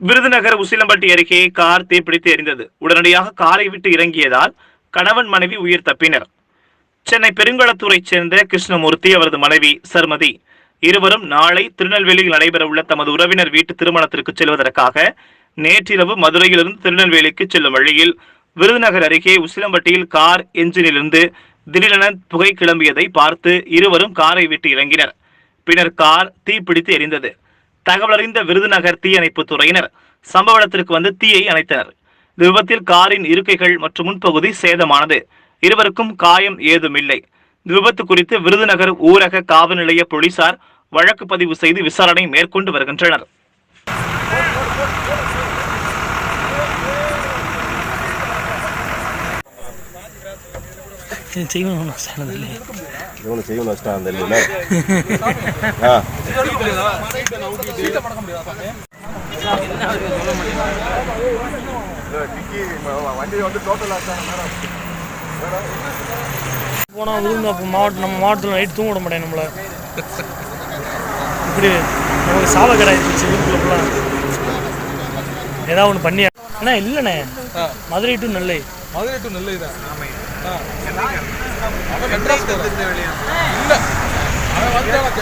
விருதுநகர் உசிலம்பட்டி அருகே கார் தீப்பிடித்து எரிந்தது. உடனடியாக காரை விட்டு இறங்கியதால் கணவன் மனைவி உயிர் தப்பினர். சென்னை பெருங்கலத்தூரைச் சேர்ந்த கிருஷ்ணமூர்த்தி அவரது மனைவி சர்மதி இருவரும் நாளை திருநெல்வேலியில் நடைபெறவுள்ள தமது உறவினர் வீட்டு திருமணத்திற்கு செல்வதற்காக நேற்றிரவு மதுரையிலிருந்து திருநெல்வேலிக்கு செல்லும் வழியில் விருதுநகர் அருகே உசிலம்பட்டியில் கார் என்ஜினிலிருந்து திடீரென புகை கிளம்பியதை பார்த்து இருவரும் காரை விட்டு இறங்கினர். பின்னர் கார் தீப்பிடித்து எரிந்தது. தகவலறிந்த விருதுநகர் தீயணைப்பு துறையினர் சம்பவ இடத்திற்கு வந்து தீயை அணைத்தனர். இந்த விபத்தில் காரின் இருக்கைகள் மற்றும் முன்பகுதி சேதமானது. இருவருக்கும் காயம் ஏதுமில்லை. இந்த விபத்து குறித்து விருதுநகர் ஊரக காவல் நிலைய போலீசார் வழக்கு பதிவு செய்து விசாரணை மேற்கொண்டு வருகின்றனர். இது செய்யணும் சேலத்தில் இவனு அந்த ஆ போனால் விழுந்து மாவட்டம் நம்ம மாவட்டத்தில் நைட் தூங்க விட மாட்டேன் நம்மளை. இப்படி நமக்கு சாவ கிடையாச்சு வீட்டுக்குள்ள ஃபுல்லாக ஏதாவது ஒன்று பண்ணி அண்ணா இல்லைண்ணே. மதுரை டு நெல்லை. மதுரை டு நெல்லை தான். அவன் மெட்ராஸ் இல்ல அவன் வந்தாலும்